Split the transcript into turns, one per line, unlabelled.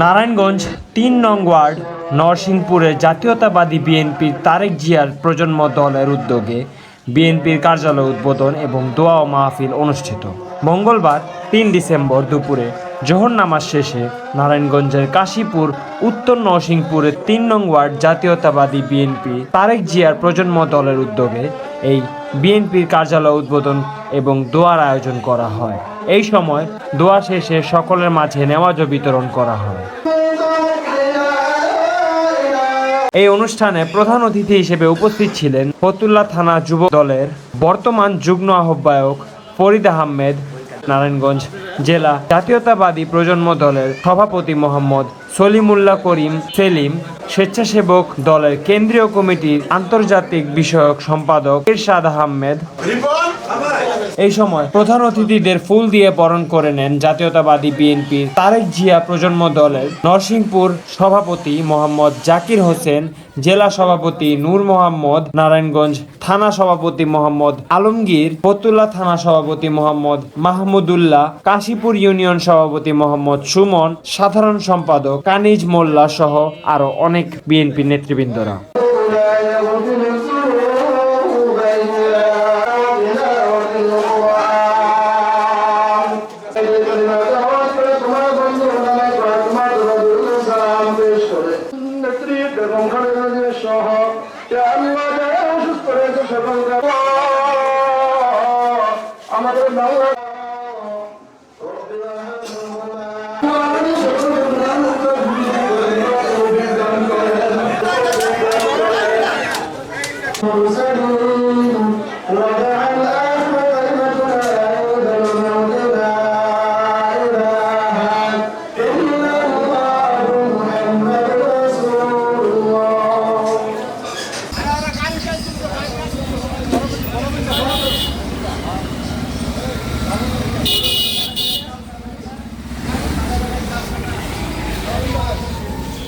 নারায়ণগঞ্জ তিন নং ওয়ার্ড নরসিংপুরে জাতীয়তাবাদী বিএনপির তারেক জিয়ার প্রজন্ম দলের উদ্যোগে বিএনপির কার্যালয় উদ্বোধন এবং দোয়া ও মাহফিল অনুষ্ঠিত। মঙ্গলবার তিন ডিসেম্বর দুপুরে জোহর নামাজ শেষে নারায়ণগঞ্জের কাশীপুর, উত্তর নরসিংপুরের তিন নং ওয়ার্ড জাতীয়তাবাদী বিএনপি তারেক জিয়ার প্রজন্ম দলের উদ্যোগে এই বিএনপির কার্যালয় উদ্বোধন এবং দোয়ার আয়োজন করা হয়। এই সময় দোয়া শেষে সকলের মাঝে নেওয়াজ বিতরণ করা হয়। এই অনুষ্ঠানে প্রধান অতিথি হিসেবে উপস্থিত ছিলেন ফতুল্লা থানা যুব দলের বর্তমান যুগ্ম আহ্বায়ক ফরিদ আহমেদ, নারায়ণগঞ্জ জেলা জাতীয়তাবাদী প্রজন্ম দলের সভাপতি মোহাম্মদ সলিমুল্লাহ করিম সেলিম, স্বেচ্ছাসেবক দলের কেন্দ্রীয় কমিটির আন্তর্জাতিক বিষয়ক সম্পাদক ইরশাদ আহমেদ। এই সময় প্রধান অতিথিদের ফুল দিয়ে বরণ করে নেন জাতীয়তাবাদী বিএনপির তারেক জিয়া প্রজন্ম দলের নরসিংপুর সভাপতি মোহাম্মদ জাকির হোসেন, জেলা সভাপতি নূর মোহাম্মদ, নারায়ণগঞ্জ থানা সভাপতি মোহাম্মদ আলমগীর ফতুল্লা থানা সভাপতি মোহাম্মদ মাহমুদুল্লাহ, কাশীপুর ইউনিয়ন সভাপতি মোহাম্মদ সুমন, সাধারণ সম্পাদক কানিজ মোল্লা সহ আরও অনেক বিএনপি নেতৃবৃন্দরা। আমাদের وسلم